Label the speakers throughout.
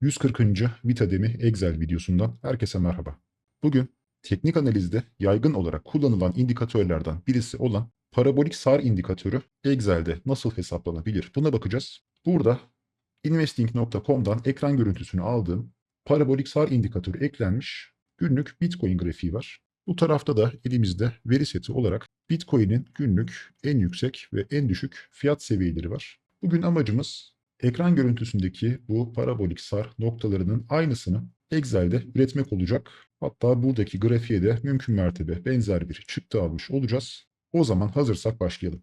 Speaker 1: 140. Vitademi Excel videosundan herkese merhaba. Bugün teknik analizde yaygın olarak kullanılan indikatörlerden birisi olan parabolik SAR indikatörü Excel'de nasıl hesaplanabilir buna bakacağız. Burada investing.com'dan ekran görüntüsünü aldığım parabolik SAR indikatörü eklenmiş günlük Bitcoin grafiği var. Bu tarafta da elimizde veri seti olarak Bitcoin'in günlük en yüksek ve en düşük fiyat seviyeleri var. Bugün amacımız ekran görüntüsündeki bu parabolik SAR noktalarının aynısını Excel'de üretmek olacak. Hatta buradaki grafiğe de mümkün mertebe benzer bir çıktı almış olacağız. O zaman hazırsak başlayalım.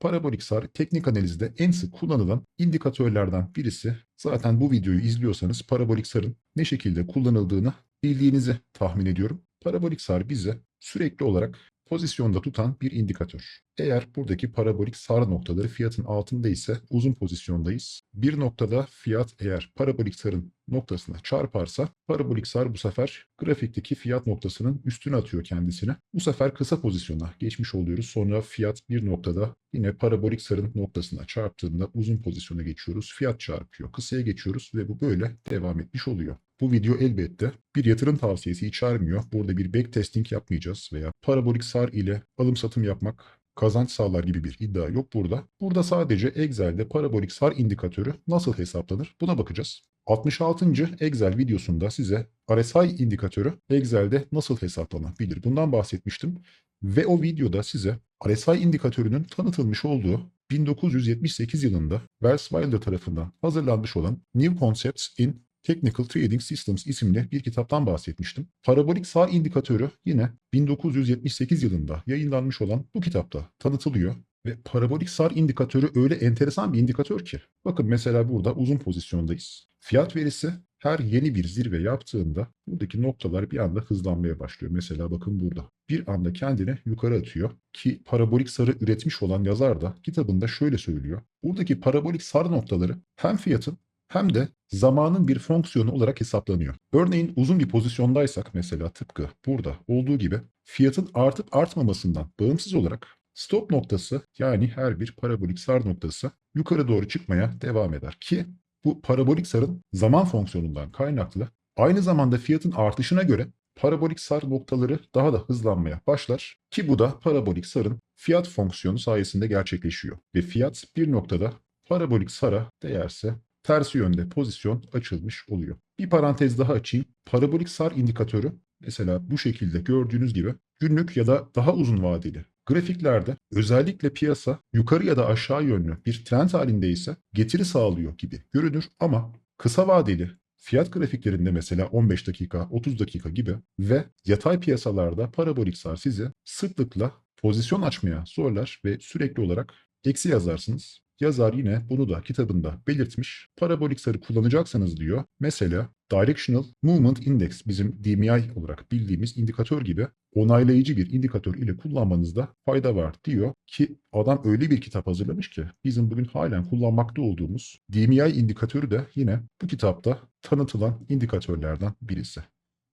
Speaker 1: Parabolik SAR teknik analizde en sık kullanılan indikatörlerden birisi. Zaten bu videoyu izliyorsanız parabolik SAR'ın ne şekilde kullanıldığını bildiğinizi tahmin ediyorum. Parabolik SAR bize sürekli olarak pozisyonda tutan bir indikatör. Eğer buradaki parabolik SAR noktaları fiyatın altında ise uzun pozisyondayız. Bir noktada fiyat eğer parabolik SAR'ın noktasına çarparsa parabolik SAR bu sefer grafikteki fiyat noktasının üstüne atıyor kendisine. Bu sefer kısa pozisyona geçmiş oluyoruz. Sonra fiyat bir noktada yine parabolik SAR'ın noktasına çarptığında uzun pozisyona geçiyoruz. Fiyat çarpıyor. Kısaya geçiyoruz ve bu böyle devam etmiş oluyor. Bu video elbette bir yatırım tavsiyesi içermiyor. Burada bir backtesting yapmayacağız veya parabolik SAR ile alım satım yapmak kazanç sağlar gibi bir iddia yok burada. Burada sadece Excel'de parabolik SAR indikatörü nasıl hesaplanır buna bakacağız. 66. Excel videosunda size RSI indikatörü Excel'de nasıl hesaplanabilir bundan bahsetmiştim. Ve o videoda size RSI indikatörünün tanıtılmış olduğu 1978 yılında Wells Wilder tarafından hazırlanmış olan New Concepts in Technical Trading Systems isimli bir kitaptan bahsetmiştim. Parabolik sağ indikatörü yine 1978 yılında yayınlanmış olan bu kitapta tanıtılıyor. Ve parabolik SAR indikatörü öyle enteresan bir indikatör ki. Bakın mesela burada uzun pozisyondayız. Fiyat verisi her yeni bir zirve yaptığında buradaki noktalar bir anda hızlanmaya başlıyor. Mesela bakın burada. Bir anda kendini yukarı atıyor ki parabolik sarı üretmiş olan yazar da kitabında şöyle söylüyor. Buradaki parabolik sar noktaları hem fiyatın hem de zamanın bir fonksiyonu olarak hesaplanıyor. Örneğin uzun bir pozisyondaysak mesela tıpkı burada olduğu gibi fiyatın artıp artmamasından bağımsız olarak stop noktası yani her bir parabolik sar noktası yukarı doğru çıkmaya devam eder ki bu parabolik sarın zaman fonksiyonundan kaynaklı aynı zamanda fiyatın artışına göre parabolik sar noktaları daha da hızlanmaya başlar ki bu da parabolik sarın fiyat fonksiyonu sayesinde gerçekleşiyor ve fiyat bir noktada parabolik sara değerse tersi yönde pozisyon açılmış oluyor. Bir parantez daha açayım. Parabolik SAR indikatörü mesela bu şekilde gördüğünüz gibi günlük ya da daha uzun vadeli grafiklerde özellikle piyasa yukarı ya da aşağı yönlü bir trend halinde ise getiri sağlıyor gibi görünür ama kısa vadeli fiyat grafiklerinde mesela 15 dakika, 30 dakika gibi ve yatay piyasalarda parabolik SAR size sıklıkla pozisyon açmaya zorlar ve sürekli olarak eksi yazarsınız. Yazar yine bunu da kitabında belirtmiş. Parabolik sarı kullanacaksanız diyor. Mesela Directional Movement Index bizim DMI olarak bildiğimiz indikatör gibi onaylayıcı bir indikatör ile kullanmanızda fayda var diyor ki adam öyle bir kitap hazırlamış ki bizim bugün halen kullanmakta olduğumuz DMI indikatörü de yine bu kitapta tanıtılan indikatörlerden birisi.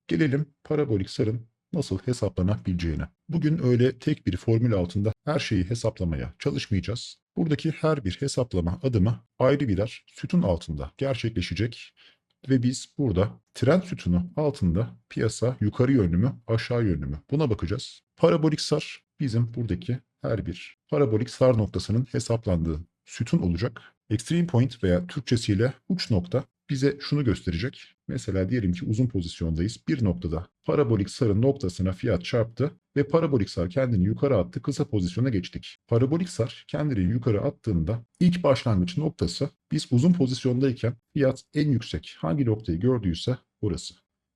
Speaker 1: Gelelim parabolik sarın nasıl hesaplanabileceğine. Bugün öyle tek bir formül altında her şeyi hesaplamaya çalışmayacağız. Buradaki her bir hesaplama adımı ayrı birer sütun altında gerçekleşecek ve biz burada trend sütunu altında piyasa yukarı yönlü mü aşağı yönlü mü buna bakacağız. Parabolik sar bizim buradaki her bir parabolik sar noktasının hesaplandığı sütun olacak. Extreme point veya Türkçesiyle uç nokta bize şunu gösterecek. Mesela diyelim ki uzun pozisyondayız. Bir noktada parabolik sarın noktasına fiyat çarptı ve parabolik sar kendini yukarı attı. Kısa pozisyona geçtik. Parabolik sar kendini yukarı attığında ilk başlangıç noktası biz uzun pozisyondayken fiyat en yüksek hangi noktayı gördüyse orası.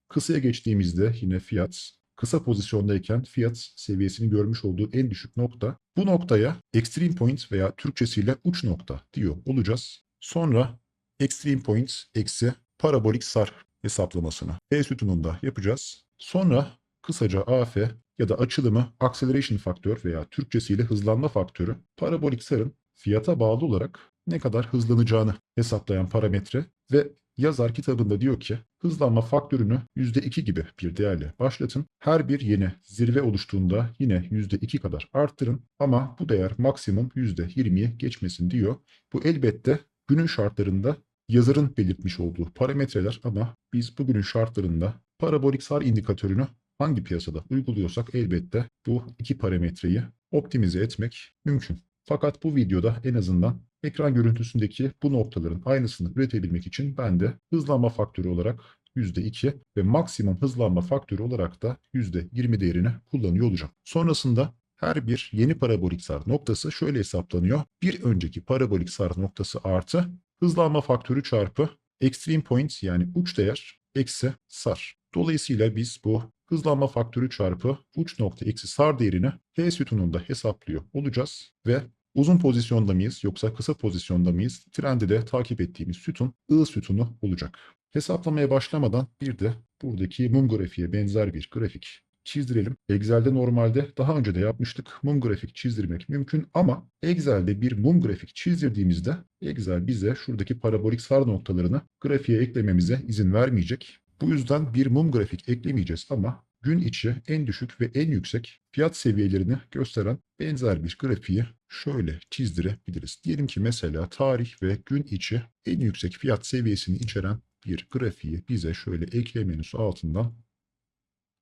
Speaker 1: Kısaya geçtiğimizde yine fiyat kısa pozisyondayken fiyat seviyesini görmüş olduğu en düşük nokta. Bu noktaya extreme point veya Türkçesiyle uç nokta diyor olacağız. Sonra extreme point eksi parabolik sar hesaplamasını P sütununda yapacağız. Sonra kısaca AF ya da açılımı acceleration faktör veya Türkçesiyle hızlanma faktörü parabolik sarın fiyata bağlı olarak ne kadar hızlanacağını hesaplayan parametre ve yazar kitabında diyor ki hızlanma faktörünü %2 gibi bir değerle başlatın. Her bir yeni zirve oluştuğunda yine %2 kadar arttırın ama bu değer maksimum %20'ye geçmesin diyor. Bu elbette günün şartlarında yazarın belirtmiş olduğu parametreler ama biz bugünün şartlarında parabolik SAR indikatörünü hangi piyasada uyguluyorsak elbette bu iki parametreyi optimize etmek mümkün. Fakat bu videoda en azından ekran görüntüsündeki bu noktaların aynısını üretebilmek için ben de hızlanma faktörü olarak %2 ve maksimum hızlanma faktörü olarak da %20 değerini kullanıyor olacağım. Sonrasında her bir yeni parabolik sar noktası şöyle hesaplanıyor. Bir önceki parabolik sar noktası artı hızlanma faktörü çarpı extreme point yani uç değer eksi sar. Dolayısıyla biz bu hızlanma faktörü çarpı uç nokta eksi sar değerini H sütununda hesaplıyor olacağız ve uzun pozisyonda mıyız yoksa kısa pozisyonda mıyız? Trendi de takip ettiğimiz sütun I sütunu olacak. Hesaplamaya başlamadan bir de buradaki mum grafiğe benzer bir grafik çizdirelim. Excel'de normalde daha önce de yapmıştık. Mum grafik çizdirmek mümkün ama Excel'de bir mum grafik çizdirdiğimizde Excel bize şuradaki parabolik sar noktalarını grafiğe eklememize izin vermeyecek. Bu yüzden bir mum grafik eklemeyeceğiz ama gün içi en düşük ve en yüksek fiyat seviyelerini gösteren benzer bir grafiği şöyle çizdirebiliriz. Diyelim ki mesela tarih ve gün içi en yüksek fiyat seviyesini içeren bir grafiği bize şöyle ekle menüsü altından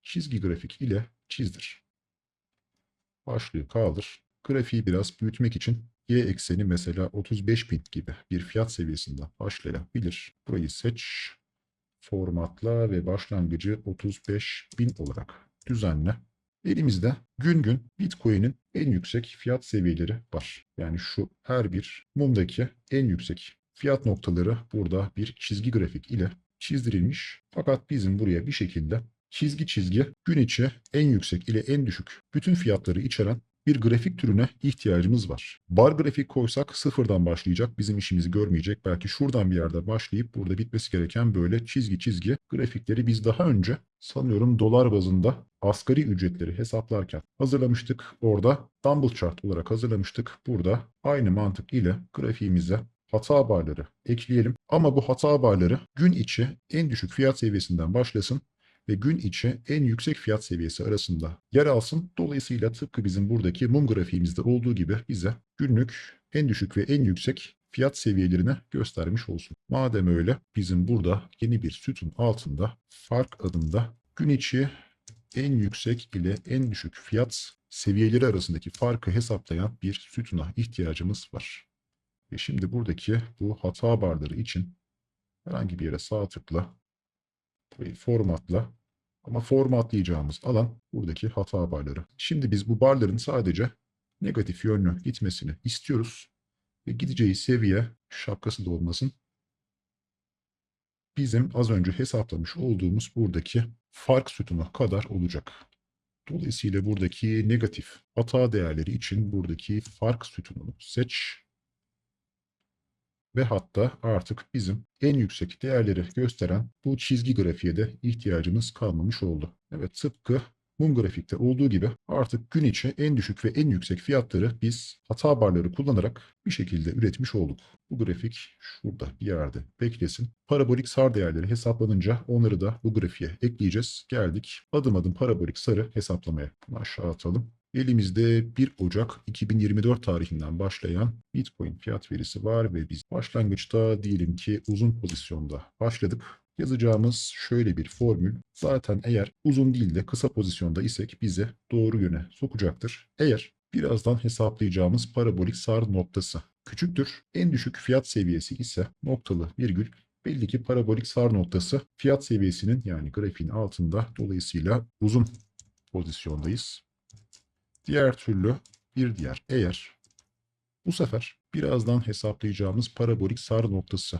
Speaker 1: çizgi grafik ile çizdir. Başlığı kaldır. Grafiği biraz büyütmek için y ekseni mesela 35.000 gibi bir fiyat seviyesinden başlayabilir. Burayı seç, formatla ve başlangıcı 35.000 olarak düzenle. Elimizde gün gün Bitcoin'in en yüksek fiyat seviyeleri var. Yani şu her bir mumdaki en yüksek fiyat noktaları burada bir çizgi grafik ile çizdirilmiş. Fakat bizim buraya bir şekilde çizgi çizgi gün içi en yüksek ile en düşük bütün fiyatları içeren bir grafik türüne ihtiyacımız var. Bar grafik koysak sıfırdan başlayacak. Bizim işimizi görmeyecek. Belki şuradan bir yerde başlayıp burada bitmesi gereken böyle çizgi çizgi grafikleri biz daha önce sanıyorum dolar bazında asgari ücretleri hesaplarken hazırlamıştık. Orada Dumble chart olarak hazırlamıştık. Burada aynı mantık ile grafiğimize hata barları ekleyelim. Ama bu hata barları gün içi en düşük fiyat seviyesinden başlasın ve gün içi en yüksek fiyat seviyesi arasında yer alsın. Dolayısıyla tıpkı bizim buradaki mum grafiğimizde olduğu gibi bize günlük en düşük ve en yüksek fiyat seviyelerini göstermiş olsun. Madem öyle bizim burada yeni bir sütun altında fark adında gün içi en yüksek ile en düşük fiyat seviyeleri arasındaki farkı hesaplayan bir sütuna ihtiyacımız var. Ve şimdi buradaki bu hata barları için herhangi bir yere sağ tıkla formatla ama formatlayacağımız alan buradaki hata barları. Şimdi biz bu barların sadece negatif yönlü gitmesini istiyoruz. Ve gideceği seviye şapkası da olmasın. Bizim az önce hesaplamış olduğumuz buradaki fark sütunu kadar olacak. Dolayısıyla buradaki negatif hata değerleri için buradaki fark sütununu seç ve hatta artık bizim en yüksek değerleri gösteren bu çizgi grafiğe de ihtiyacımız kalmamış oldu. Evet tıpkı mum grafikte olduğu gibi artık gün içi en düşük ve en yüksek fiyatları biz hata barları kullanarak bir şekilde üretmiş olduk. Bu grafik şurada bir yerde beklesin. Parabolik sar değerleri hesaplanınca onları da bu grafiğe ekleyeceğiz. Geldik adım adım parabolik sarı hesaplamaya. Bunu aşağı atalım. Elimizde 1 Ocak 2024 tarihinden başlayan Bitcoin fiyat verisi var ve biz başlangıçta diyelim ki uzun pozisyonda başladık. Yazacağımız şöyle bir formül zaten eğer uzun değil de kısa pozisyonda isek bizi doğru yöne sokacaktır. Eğer birazdan hesaplayacağımız parabolik sar noktası küçüktür. En düşük fiyat seviyesi ise noktalı virgül belli ki parabolik sar noktası fiyat seviyesinin yani grafiğin altında dolayısıyla uzun pozisyondayız. Diğer türlü bir diğer. Eğer bu sefer birazdan hesaplayacağımız parabolik sar noktası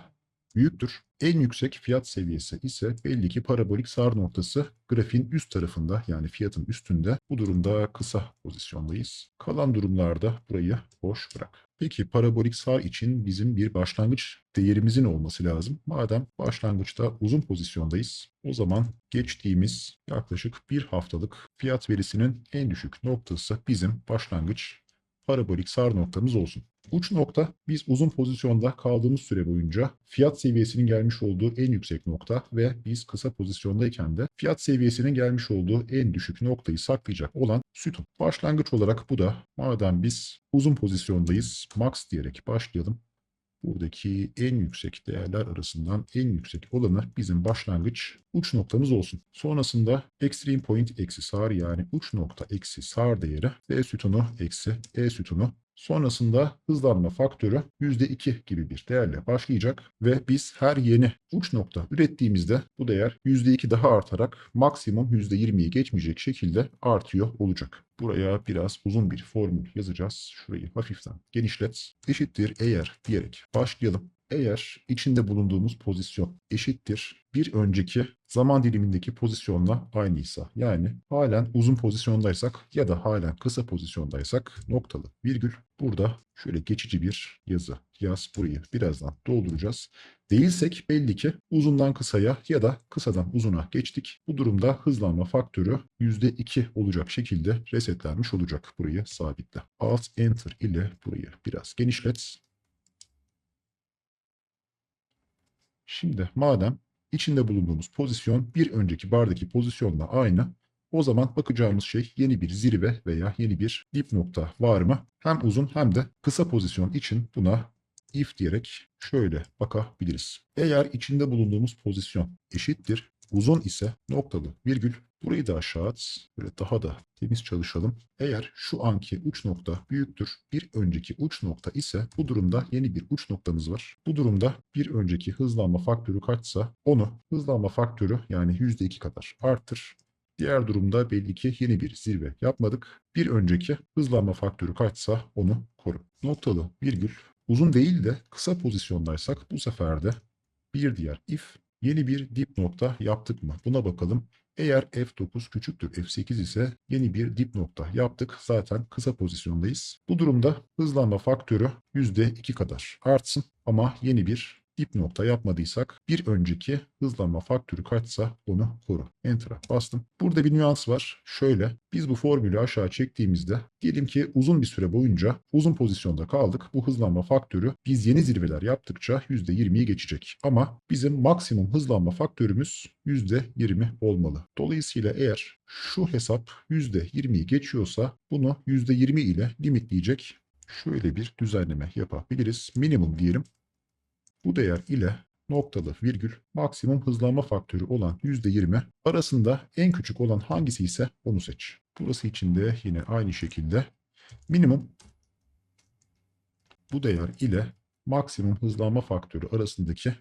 Speaker 1: büyüktür. En yüksek fiyat seviyesi ise belli ki parabolik sar noktası grafiğin üst tarafında yani fiyatın üstünde. Bu durumda kısa pozisyondayız. Kalan durumlarda burayı boş bırak. Peki parabolik sar için bizim bir başlangıç değerimizin olması lazım. Madem başlangıçta uzun pozisyondayız o zaman geçtiğimiz yaklaşık bir haftalık fiyat verisinin en düşük noktası bizim başlangıç parabolik sar noktamız olsun. Uç nokta biz uzun pozisyonda kaldığımız süre boyunca fiyat seviyesinin gelmiş olduğu en yüksek nokta ve biz kısa pozisyondayken de fiyat seviyesinin gelmiş olduğu en düşük noktayı saklayacak olan sütun. Başlangıç olarak bu da madem biz uzun pozisyondayız max diyerek başlayalım. Buradaki en yüksek değerler arasından en yüksek olanı bizim başlangıç uç noktamız olsun. Sonrasında extreme point eksi sağır yani uç nokta eksi sağır değeri B sütunu eksi E sütunu Sonrasında hızlanma faktörü %2 gibi bir değerle başlayacak ve biz her yeni uç nokta ürettiğimizde bu değer %2 daha artarak maksimum %20'yi geçmeyecek şekilde artıyor olacak. Buraya biraz uzun bir formül yazacağız. Şurayı hafiften genişlet. Eşittir eğer diyerek başlayalım. Eğer içinde bulunduğumuz pozisyon eşittir bir önceki zaman dilimindeki pozisyonla aynıysa yani halen uzun pozisyondaysak ya da halen kısa pozisyondaysak noktalı virgül burada şöyle geçici bir yazı yaz burayı birazdan dolduracağız. Değilsek belli ki uzundan kısaya ya da kısadan uzuna geçtik. Bu durumda hızlanma faktörü %2 olacak şekilde resetlenmiş olacak. Burayı sabitle. Alt Enter ile burayı biraz genişlet. Şimdi madem içinde bulunduğumuz pozisyon bir önceki bardaki pozisyonla aynı, o zaman bakacağımız şey yeni bir zirve veya yeni bir dip nokta var mı? Hem uzun hem de kısa pozisyon için buna if diyerek şöyle bakabiliriz. Eğer içinde bulunduğumuz pozisyon eşittir, uzun ise noktalı virgül Burayı da aşağı at. Böyle daha da temiz çalışalım. Eğer şu anki uç nokta büyüktür, bir önceki uç nokta ise bu durumda yeni bir uç noktamız var. Bu durumda bir önceki hızlanma faktörü kaçsa onu hızlanma faktörü yani %2 kadar arttır. Diğer durumda belli ki yeni bir zirve yapmadık. Bir önceki hızlanma faktörü kaçsa onu koru. Noktalı virgül uzun değil de kısa pozisyondaysak bu sefer de bir diğer if yeni bir dip nokta yaptık mı? Buna bakalım. Eğer F9 küçüktür F8 ise yeni bir dip nokta yaptık. Zaten kısa pozisyondayız. Bu durumda hızlanma faktörü %2 kadar artsın ama yeni bir dip nokta yapmadıysak bir önceki hızlanma faktörü kaçsa onu koru. Enter'a bastım. Burada bir nüans var. Şöyle biz bu formülü aşağı çektiğimizde diyelim ki uzun bir süre boyunca uzun pozisyonda kaldık. Bu hızlanma faktörü biz yeni zirveler yaptıkça %20'yi geçecek. Ama bizim maksimum hızlanma faktörümüz %20 olmalı. Dolayısıyla eğer şu hesap %20'yi geçiyorsa bunu %20 ile limitleyecek şöyle bir düzenleme yapabiliriz. Minimum diyelim. Bu değer ile noktalı virgül maksimum hızlanma faktörü olan %20 arasında en küçük olan hangisi ise onu seç. Burası için de yine aynı şekilde minimum bu değer ile maksimum hızlanma faktörü arasındaki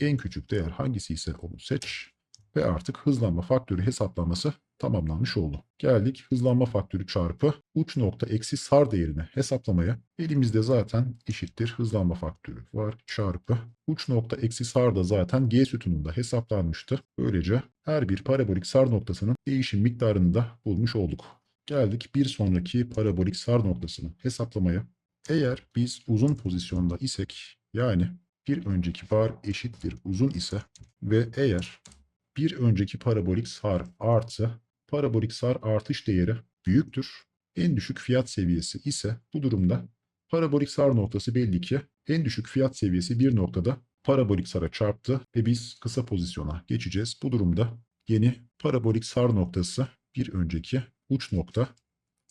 Speaker 1: en küçük değer hangisi ise onu seç ve artık hızlanma faktörü hesaplanması tamamlanmış oldu. Geldik hızlanma faktörü çarpı uç nokta eksi sar değerini hesaplamaya. Elimizde zaten eşittir hızlanma faktörü var çarpı uç nokta eksi sar da zaten G sütununda hesaplanmıştı. Böylece her bir parabolik sar noktasının değişim miktarını da bulmuş olduk. Geldik bir sonraki parabolik sar noktasını hesaplamaya. Eğer biz uzun pozisyonda isek yani bir önceki bar eşittir uzun ise ve eğer bir önceki parabolik sar artı parabolik sar artış değeri büyüktür. En düşük fiyat seviyesi ise bu durumda parabolik sar noktası belli ki en düşük fiyat seviyesi bir noktada parabolik sara çarptı ve biz kısa pozisyona geçeceğiz. Bu durumda yeni parabolik sar noktası bir önceki uç nokta.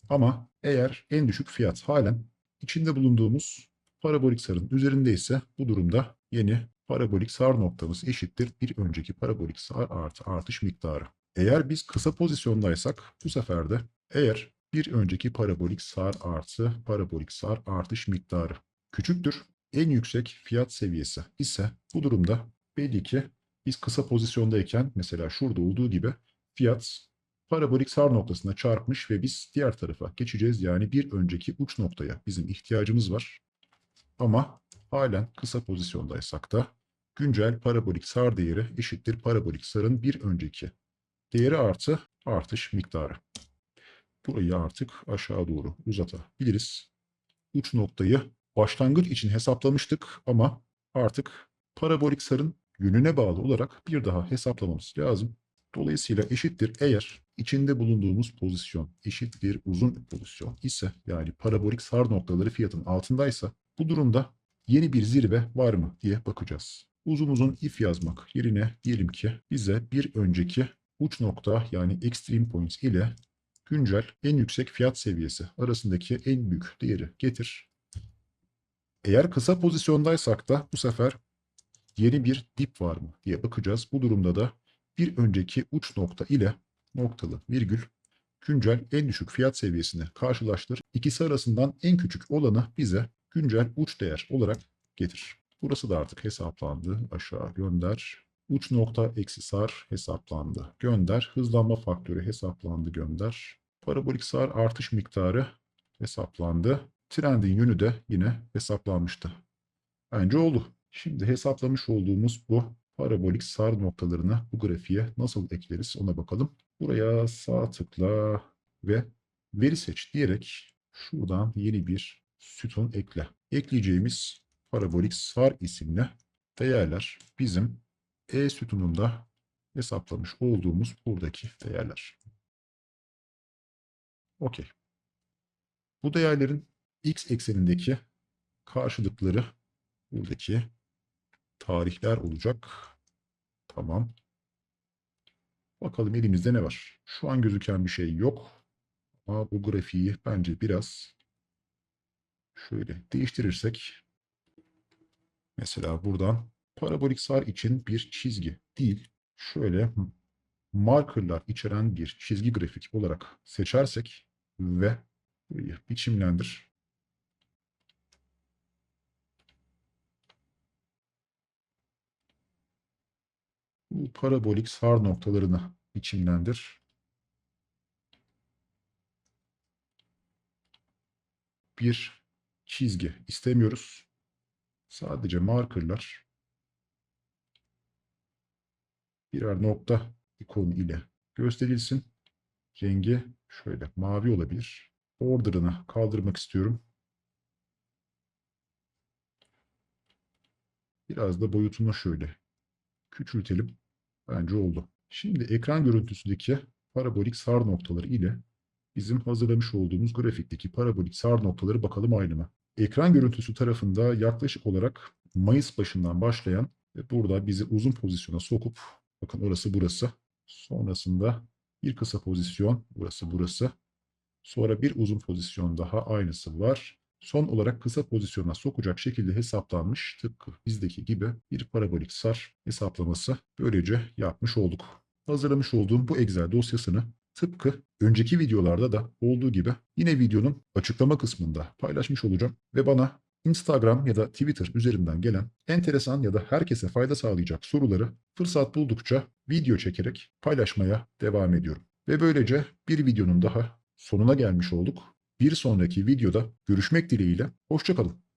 Speaker 1: Ama eğer en düşük fiyat halen içinde bulunduğumuz parabolik sarın üzerinde ise bu durumda yeni parabolik sar noktamız eşittir bir önceki parabolik sar artı artış miktarı. Eğer biz kısa pozisyondaysak bu sefer de eğer bir önceki parabolik sar artı parabolik sar artış miktarı küçüktür en yüksek fiyat seviyesi ise bu durumda belli ki biz kısa pozisyondayken mesela şurada olduğu gibi fiyat parabolik sar noktasına çarpmış ve biz diğer tarafa geçeceğiz. Yani bir önceki uç noktaya bizim ihtiyacımız var. Ama halen kısa pozisyondaysak da güncel parabolik sar değeri eşittir parabolik sarın bir önceki değeri artı artış miktarı. Burayı artık aşağı doğru uzatabiliriz. Uç noktayı başlangıç için hesaplamıştık ama artık parabolik sarın yönüne bağlı olarak bir daha hesaplamamız lazım. Dolayısıyla eşittir eğer içinde bulunduğumuz pozisyon eşittir uzun pozisyon ise yani parabolik sar noktaları fiyatın altındaysa bu durumda yeni bir zirve var mı diye bakacağız. Uzun uzun if yazmak yerine diyelim ki bize bir önceki uç nokta yani extreme points ile güncel en yüksek fiyat seviyesi arasındaki en büyük değeri getir. Eğer kısa pozisyondaysak da bu sefer yeni bir dip var mı diye bakacağız. Bu durumda da bir önceki uç nokta ile noktalı virgül güncel en düşük fiyat seviyesini karşılaştır. İkisi arasından en küçük olanı bize güncel uç değer olarak getir. Burası da artık hesaplandı. Aşağı gönder. Uç nokta eksi sar hesaplandı. Gönder. Hızlanma faktörü hesaplandı. Gönder. Parabolik sar artış miktarı hesaplandı. Trendin yönü de yine hesaplanmıştı. Bence oldu. Şimdi hesaplamış olduğumuz bu parabolik sar noktalarını bu grafiğe nasıl ekleriz ona bakalım. Buraya sağ tıkla ve veri seç diyerek şuradan yeni bir sütun ekle. Ekleyeceğimiz parabolik sar isimli değerler bizim E sütununda hesaplamış olduğumuz buradaki değerler. Okey. Bu değerlerin x eksenindeki karşılıkları buradaki tarihler olacak. Tamam. Bakalım elimizde ne var? Şu an gözüken bir şey yok. Ama bu grafiği bence biraz şöyle değiştirirsek mesela buradan parabolik sar için bir çizgi değil şöyle markerlar içeren bir çizgi grafik olarak seçersek ve burayı biçimlendir. Bu parabolik sar noktalarını biçimlendir. Bir çizgi istemiyoruz. Sadece markerlar birer nokta ikonu ile gösterilsin. Rengi şöyle mavi olabilir. Order'ını kaldırmak istiyorum. Biraz da boyutunu şöyle küçültelim. Bence oldu. Şimdi ekran görüntüsündeki parabolik sar noktaları ile bizim hazırlamış olduğumuz grafikteki parabolik sar noktaları bakalım aynı mı? Ekran görüntüsü tarafında yaklaşık olarak Mayıs başından başlayan ve burada bizi uzun pozisyona sokup bakın orası burası. Sonrasında bir kısa pozisyon burası burası. Sonra bir uzun pozisyon daha aynısı var. Son olarak kısa pozisyona sokacak şekilde hesaplanmış tıpkı bizdeki gibi bir parabolik sar hesaplaması böylece yapmış olduk. Hazırlamış olduğum bu Excel dosyasını tıpkı önceki videolarda da olduğu gibi yine videonun açıklama kısmında paylaşmış olacağım ve bana Instagram ya da Twitter üzerinden gelen enteresan ya da herkese fayda sağlayacak soruları fırsat buldukça video çekerek paylaşmaya devam ediyorum. Ve böylece bir videonun daha sonuna gelmiş olduk. Bir sonraki videoda görüşmek dileğiyle. Hoşçakalın.